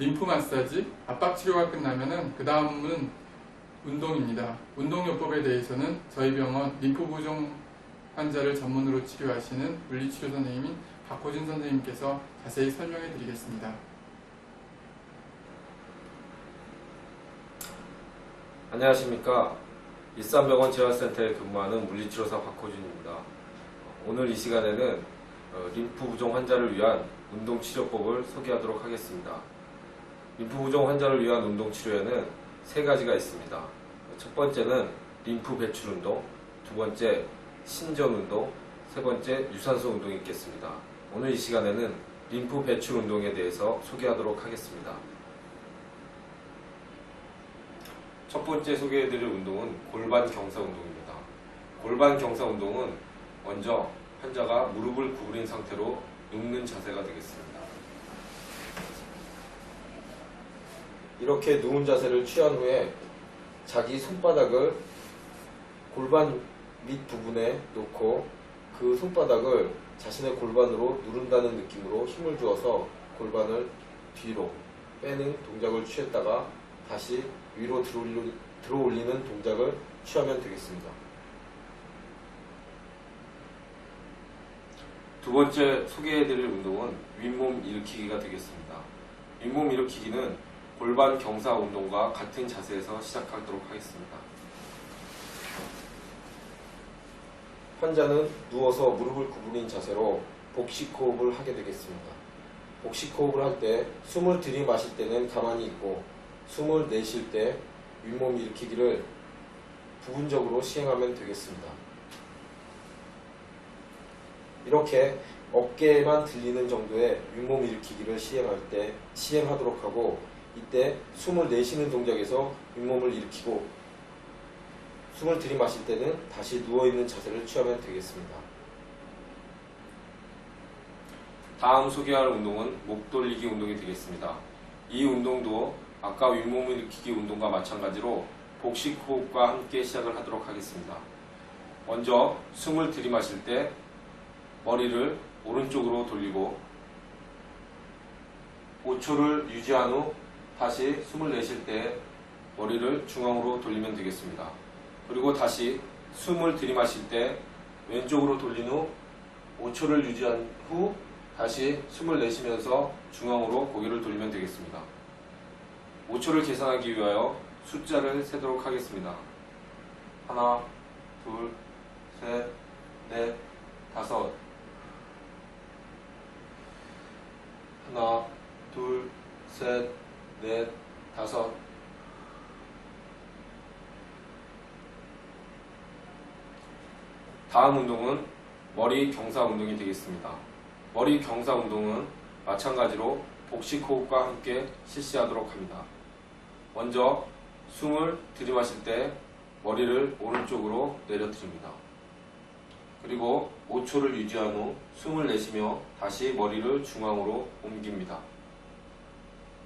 림프 마사지, 압박 치료가 끝나면은 그 다음은 운동입니다. 운동요법에 대해서는 저희 병원 림프 부종 환자를 전문으로 치료하시는 물리치료 선생님인 박호준 선생님께서 자세히 설명해 드리겠습니다. 안녕하십니까. 일산병원 재활센터에 근무하는 물리치료사 박호준입니다. 오늘 이 시간에는 어, 림프 부종 환자를 위한 운동치료법을 소개하도록 하겠습니다. 림프 부종 환자를 위한 운동 치료에는 세 가지가 있습니다. 첫 번째는 림프 배출 운동, 두 번째 신전 운동, 세 번째 유산소 운동이 있겠습니다. 오늘 이 시간에는 림프 배출 운동에 대해서 소개하도록 하겠습니다. 첫 번째 소개해드릴 운동은 골반 경사 운동입니다. 골반 경사 운동은 먼저 환자가 무릎을 구부린 상태로 눕는 자세가 되겠습니다. 이렇게 누운 자세를 취한 후에 자기 손바닥을 골반 밑 부분에 놓고 그 손바닥을 자신의 골반으로 누른다는 느낌으로 힘을 주어서 골반을 뒤로 빼는 동작을 취했다가 다시 위로 들어올리- 들어올리는 동작을 취하면 되겠습니다. 두 번째 소개해드릴 운동은 윗몸 일으키기가 되겠습니다. 윗몸 일으키기는 골반 경사 운동과 같은 자세에서 시작하도록 하겠습니다. 환자는 누워서 무릎을 구부린 자세로 복식 호흡을 하게 되겠습니다. 복식 호흡을 할 때 숨을 들이마실 때는 가만히 있고 숨을 내쉴 때 윗몸 일으키기를 부분적으로 시행하면 되겠습니다. 이렇게 어깨에만 들리는 정도의 윗몸 일으키기를 시행할 때 시행하도록 하고 이때 숨을 내쉬는 동작에서 윗몸을 일으키고 숨을 들이마실 때는 다시 누워있는 자세를 취하면 되겠습니다. 다음 소개할 운동은 목 돌리기 운동이 되겠습니다. 이 운동도 아까 윗몸 일으키기 운동과 마찬가지로 복식 호흡과 함께 시작을 하도록 하겠습니다. 먼저 숨을 들이마실 때 머리를 오른쪽으로 돌리고 5초를 유지한 후 다시 숨을 내쉴 때 머리를 중앙으로 돌리면 되겠습니다. 그리고 다시 숨을 들이마실 때 왼쪽으로 돌린 후 5초를 유지한 후 다시 숨을 내쉬면서 중앙으로 고개를 돌리면 되겠습니다. 5초를 계산하기 위하여 숫자를 세도록 하겠습니다. 하나, 둘, 셋, 넷, 다섯. 하나, 둘, 셋, 넷, 다섯. 다음 운동은 머리 경사 운동이 되겠습니다. 머리 경사 운동은 마찬가지로 복식 호흡과 함께 실시하도록 합니다. 먼저 숨을 들이마실 때 머리를 오른쪽으로 내려드립니다. 그리고 5초를 유지한 후 숨을 내쉬며 다시 머리를 중앙으로 옮깁니다.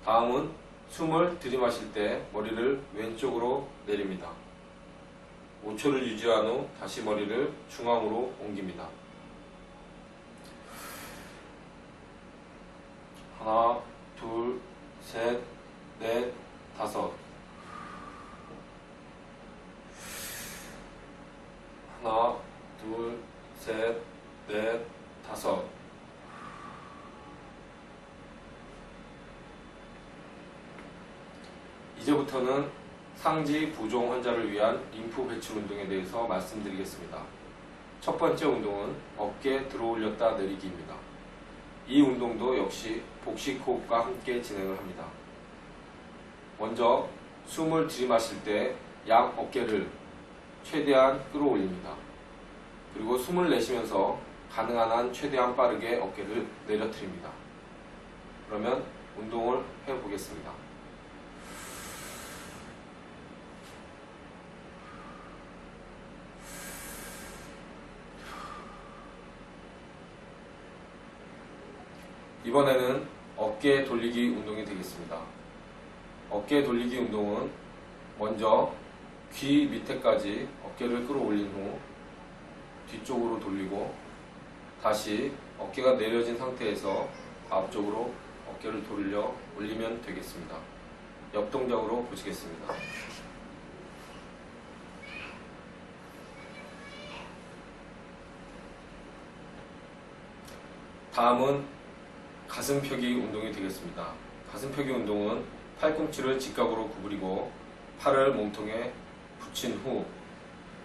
다음은 숨을 들이마실 때 머리를 왼쪽으로 내립니다. 5초를 유지한 후 다시 머리를 중앙으로 옮깁니다. 하나, 둘, 셋, 넷, 다섯. 하나, 둘, 셋, 넷, 다섯. 이제부터는 상지 부종 환자를 위한 림프 배출 운동에 대해서 말씀드리겠습니다. 첫 번째 운동은 어깨 들어올렸다 내리기입니다. 이 운동도 역시 복식 호흡과 함께 진행을 합니다. 먼저 숨을 들이마실 때 양 어깨를 최대한 끌어올립니다. 그리고 숨을 내쉬면서 가능한 한 최대한 빠르게 어깨를 내려뜨립니다. 그러면 운동을 해보겠습니다. 이번에는 어깨 돌리기 운동이 되겠습니다. 어깨 돌리기 운동은 먼저 귀 밑에까지 어깨를 끌어올린 후 뒤쪽으로 돌리고 다시 어깨가 내려진 상태에서 앞쪽으로 어깨를 돌려 올리면 되겠습니다. 역동적으로 보시겠습니다. 다음은 가슴 펴기 운동이 되겠습니다. 가슴 펴기 운동은 팔꿈치를 직각으로 구부리고 팔을 몸통에 붙인 후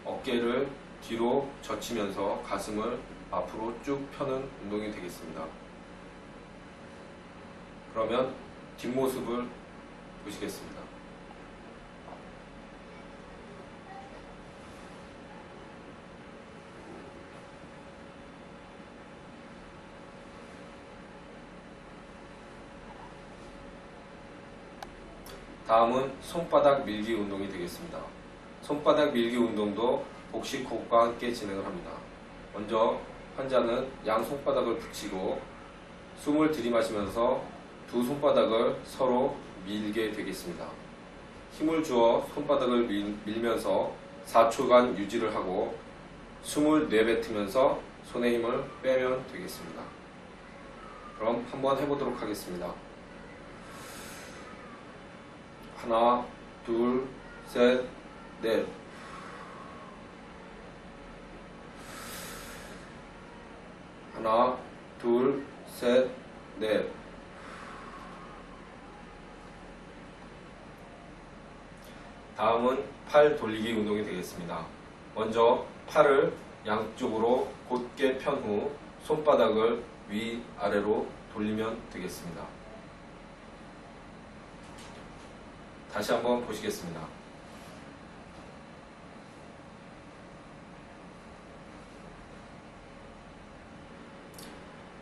어깨를 뒤로 젖히면서 가슴을 앞으로 쭉 펴는 운동이 되겠습니다. 그러면 뒷모습을 보시겠습니다. 다음은 손바닥 밀기 운동이 되겠습니다. 손바닥 밀기 운동도 복식 호흡과 함께 진행을 합니다. 먼저 환자는 양 손바닥을 붙이고 숨을 들이마시면서 두 손바닥을 서로 밀게 되겠습니다. 힘을 주어 손바닥을 밀, 밀면서 4초간 유지를 하고 숨을 내뱉으면서 손의 힘을 빼면 되겠습니다. 그럼 한번 해보도록 하겠습니다. 하나, 둘, 셋, 넷. 하나, 둘, 셋, 넷. 다음은 팔 돌리기 운동이 되겠습니다. 먼저 팔을 양쪽으로 곧게 편 후 손바닥을 위 아래로 돌리면 되겠습니다. 다시 한번 보시겠습니다.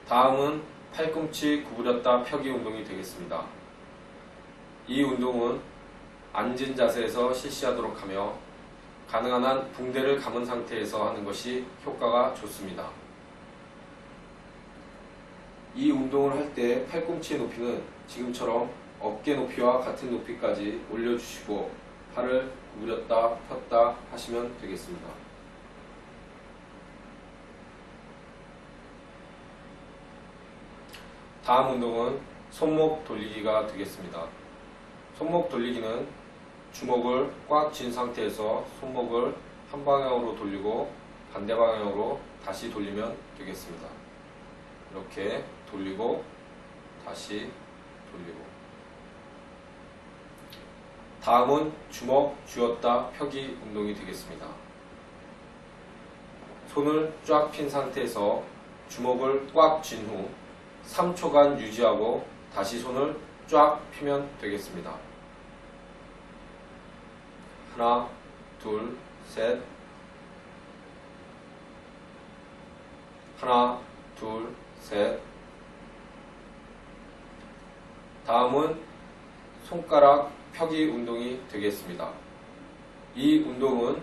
다음은 팔꿈치 구부렸다 펴기 운동이 되겠습니다. 이 운동은 앉은 자세에서 실시하도록 하며 가능한 한 붕대를 감은 상태에서 하는 것이 효과가 좋습니다. 이 운동을 할 때 팔꿈치의 높이는 지금처럼 어깨 높이와 같은 높이까지 올려주시고 팔을 구부렸다 폈다 하시면 되겠습니다. 다음 운동은 손목 돌리기가 되겠습니다. 손목 돌리기는 주먹을 꽉 쥔 상태에서 손목을 한 방향으로 돌리고 반대 방향으로 다시 돌리면 되겠습니다. 이렇게 돌리고 다시 돌리고 다음은 주먹 쥐었다 펴기 운동이 되겠습니다. 손을 쫙 핀 상태에서 주먹을 꽉 쥔 후 3초간 유지하고 다시 손을 쫙 피면 되겠습니다. 하나, 둘, 셋. 하나, 둘, 셋. 다음은 손가락 펴기 운동이 되겠습니다. 이 운동은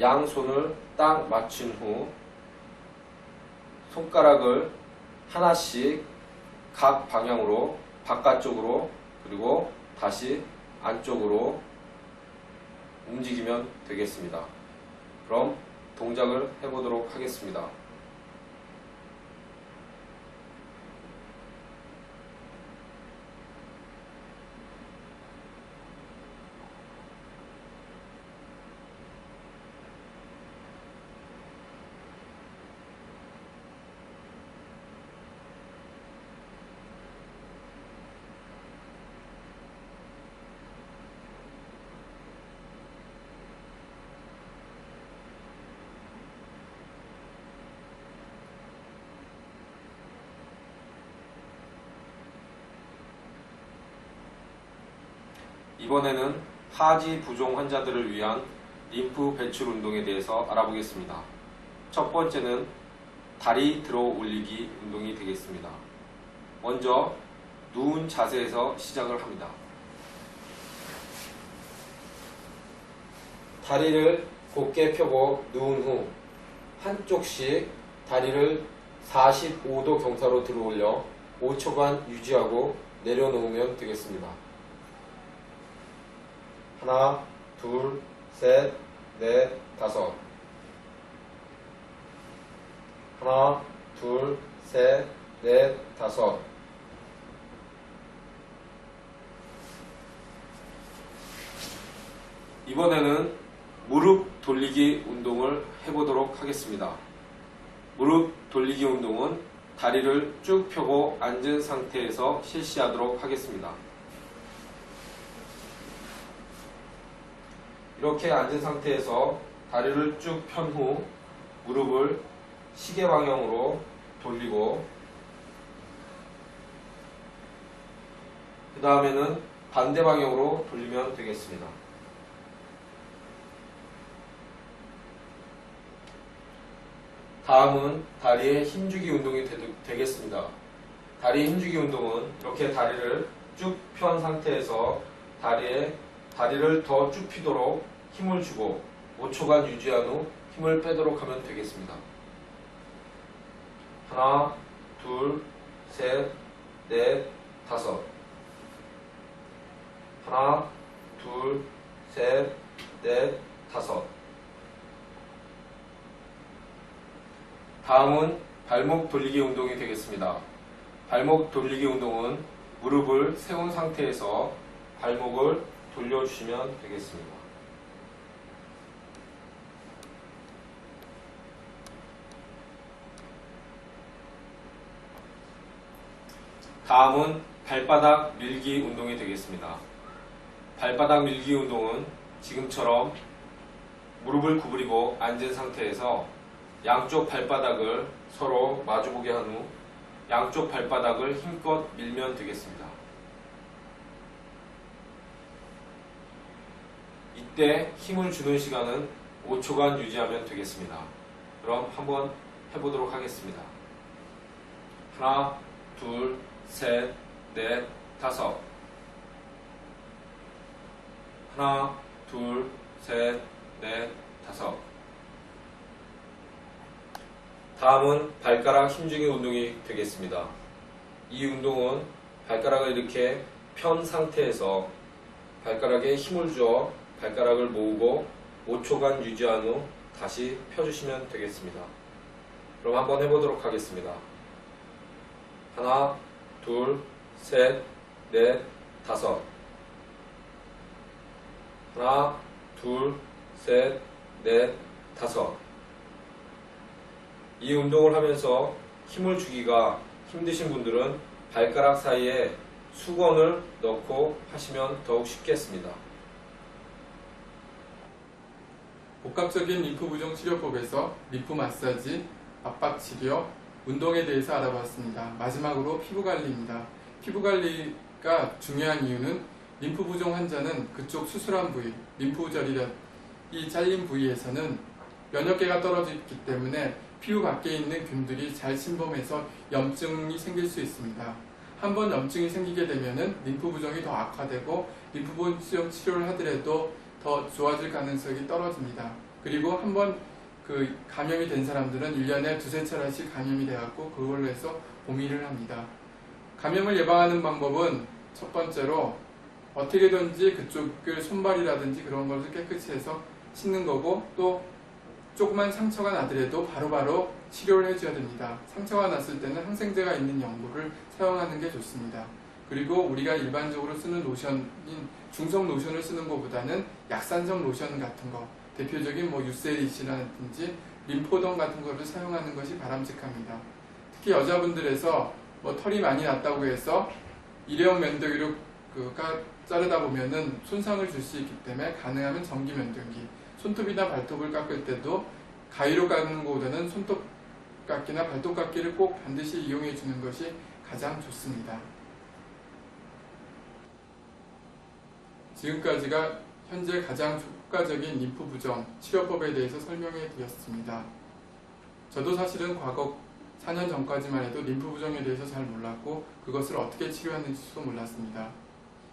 양손을 딱 맞춘 후 손가락을 하나씩 각 방향으로 바깥쪽으로 그리고 다시 안쪽으로 움직이면 되겠습니다. 그럼 동작을 해보도록 하겠습니다. 이번에는 하지 부종 환자들을 위한 림프 배출 운동에 대해서 알아보겠습니다. 첫 번째는 다리 들어 올리기 운동이 되겠습니다. 먼저 누운 자세에서 시작을 합니다. 다리를 곧게 펴고 누운 후 한쪽씩 다리를 45도 경사로 들어 올려 5초간 유지하고 내려놓으면 되겠습니다. 하나, 둘, 셋, 넷, 다섯. 하나, 둘, 셋, 넷, 다섯. 이번에는 무릎 돌리기 운동을 해보도록 하겠습니다. 무릎 돌리기 운동은 다리를 쭉 펴고 앉은 상태에서 실시하도록 하겠습니다. 이렇게 앉은 상태에서 다리를 쭉 편 후 무릎을 시계 방향으로 돌리고 그 다음에는 반대 방향으로 돌리면 되겠습니다. 다음은 다리의 힘주기 운동이 되, 겠습니다 다리 힘주기 운동은 이렇게 다리를 쭉 편 상태에서 다리에 다리를 더 쭉 피도록 힘을 주고 5초간 유지한 후 힘을 빼도록 하면 되겠습니다. 하나, 둘, 셋, 넷, 다섯. 하나, 둘, 셋, 넷, 다섯. 다음은 발목 돌리기 운동이 되겠습니다. 발목 돌리기 운동은 무릎을 세운 상태에서 발목을 돌려주시면 되겠습니다. 다음은 발바닥 밀기 운동이 되겠습니다. 발바닥 밀기 운동은 지금처럼 무릎을 구부리고 앉은 상태에서 양쪽 발바닥을 서로 마주보게 한 후 양쪽 발바닥을 힘껏 밀면 되겠습니다. 이때 힘을 주는 시간은 5초간 유지하면 되겠습니다. 그럼 한번 해보도록 하겠습니다. 하나, 둘, 셋, 넷, 다섯. 하나, 둘, 셋, 넷, 다섯. 다음은 발가락 힘주기 운동이 되겠습니다. 이 운동은 발가락을 이렇게 편 상태에서 발가락에 힘을 주어 발가락을 모으고 5초간 유지한 후 다시 펴주시면 되겠습니다. 그럼 한번 해보도록 하겠습니다. 하나, 둘, 셋, 넷, 다섯. 하나, 둘, 셋, 넷, 다섯. 이 운동을 하면서 힘을 주기가 힘드신 분들은 발가락 사이에 수건을 넣고 하시면 더욱 쉽겠습니다. 복합적인 림프 부종 치료법에서 림프 마사지, 압박 치료, 운동에 대해서 알아봤습니다. 마지막으로 피부 관리입니다. 피부 관리가 중요한 이유는 림프 부종 환자는 그쪽 수술한 부위, 림프절이라 이 잘린 부위에서는 면역계가 떨어지기 때문에 피부 밖에 있는 균들이 잘 침범해서 염증이 생길 수 있습니다. 한번 염증이 생기게 되면은 림프 부종이 더 악화되고 림프 부종 치료를 하더라도 더 좋아질 가능성이 떨어집니다. 그리고 한번 그 감염이 된 사람들은 1년에 두세 차례씩 감염이 돼갖고 그걸로 해서 고민을 합니다. 감염을 예방하는 방법은 첫 번째로 어떻게든지 그쪽을 손발이라든지 그런 것을 깨끗이 해서 씻는 거고 또 조그만 상처가 나더라도 바로바로 치료를 해줘야 됩니다. 상처가 났을 때는 항생제가 있는 연고를 사용하는 게 좋습니다. 그리고 우리가 일반적으로 쓰는 로션인 중성 로션을 쓰는 것보다는 약산성 로션 같은 거 대표적인 뭐 유세리시라든지 림포던 같은 거를 사용하는 것이 바람직합니다. 특히 여자분들에서 뭐 털이 많이 났다고 해서 일회용 면도기로 그가 자르다 보면은 손상을 줄 수 있기 때문에 가능하면 전기 면도기 손톱이나 발톱을 깎을 때도 가위로 깎는 것보다는 손톱 깎기나 발톱 깎기를 꼭 반드시 이용해 주는 것이 가장 좋습니다. 지금까지가 현재 가장 효과적인 림프 부종 치료법에 대해서 설명해 드렸습니다. 저도 사실은 과거 4년 전까지만 해도 림프 부종에 대해서 잘 몰랐고 그것을 어떻게 치료하는지도 몰랐습니다.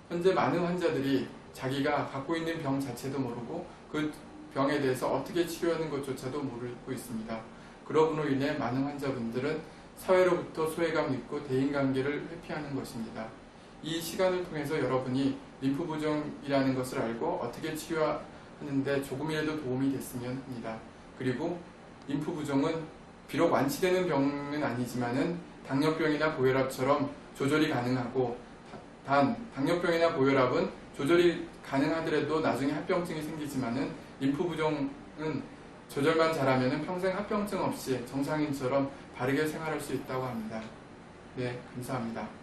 현재 많은 환자들이 자기가 갖고 있는 병 자체도 모르고 그 병에 대해서 어떻게 치료하는 것조차도 모르고 있습니다. 그러므로 인해 많은 환자분들은 사회로부터 소외감 있고 대인관계를 회피하는 것입니다. 이 시간을 통해서 여러분이 림프 부종이라는 것을 알고 어떻게 치료하 는데 조금이라도 도움이 됐으면 합니다. 그리고 림프 부종은 비록 완치되는 병은 아니지만은 당뇨병이나 고혈압처럼 조절이 가능하고 단 당뇨병이나 고혈압은 조절이 가능하더라도 나중에 합병증이 생기지만은 림프 부종은 조절만 잘하면 평생 합병증 없이 정상인처럼 바르게 생활할 수 있다고 합니다. 네, 감사합니다.